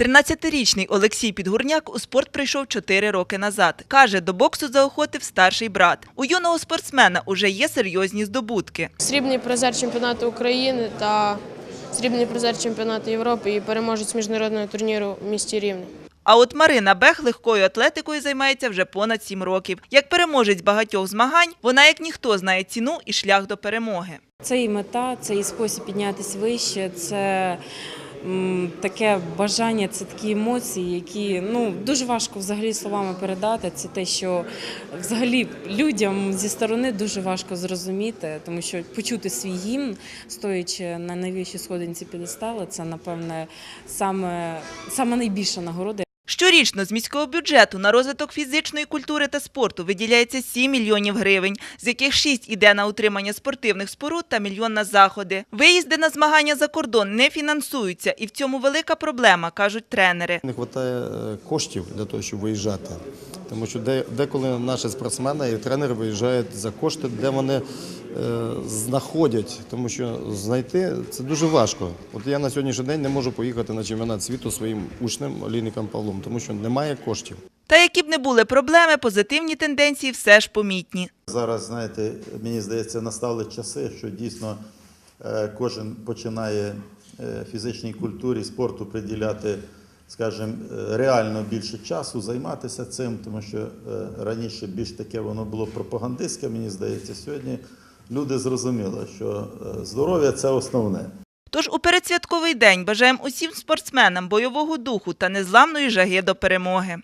13-річний Олексій Підгурняк у спорт прийшов 4 роки назад. Каже, до боксу заохотив старший брат. У юного спортсмена уже є серйозні здобутки. Срібний призер чемпіонату України та срібний призер чемпіонату Європи і переможець міжнародного турніру в місті Рівне. А от Марина Бех легкою атлетикою займається вже понад 7 років. Як переможець багатьох змагань, вона як ніхто знає ціну і шлях до перемоги. Це і мета, це і спосіб піднятися вище, це таке бажання, це такі емоції, які ну дуже важко взагалі словами передати. Це те, що взагалі людям зі сторони дуже важко зрозуміти, тому що почути свій гімн, стоячи на найвищій сходинці підестала, це напевне саме, саме найбільша нагорода. Щорічно з міського бюджету на розвиток фізичної культури та спорту виділяється 7 мільйонів гривень, з яких 6 іде на утримання спортивних споруд та мільйон на заходи. Виїзди на змагання за кордон не фінансуються, і в цьому велика проблема, кажуть тренери. Не вистачає е, коштів для того, щоб виїжджати. Тому що деколи наші спортсмени і тренери виїжджають за кошти, де вони знаходять, тому що знайти це дуже важко. От я на сьогоднішній день не можу поїхати на чемпіонат світу своїм учнем Олійником Павлом, тому що немає коштів. Та які б не були проблеми, позитивні тенденції все ж помітні. Зараз, знаєте, мені здається, настали часи, що дійсно е, кожен починає е, фізичній культурі, спорту приділяти, скажімо, е, реально більше часу, займатися цим, тому що е, раніше більш таке воно було пропагандистське, мені здається. Сьогодні люди зрозуміли, що е, здоров'я це основне. Тож у передсвятковий день бажаємо усім спортсменам бойового духу та незламної жаги до перемоги.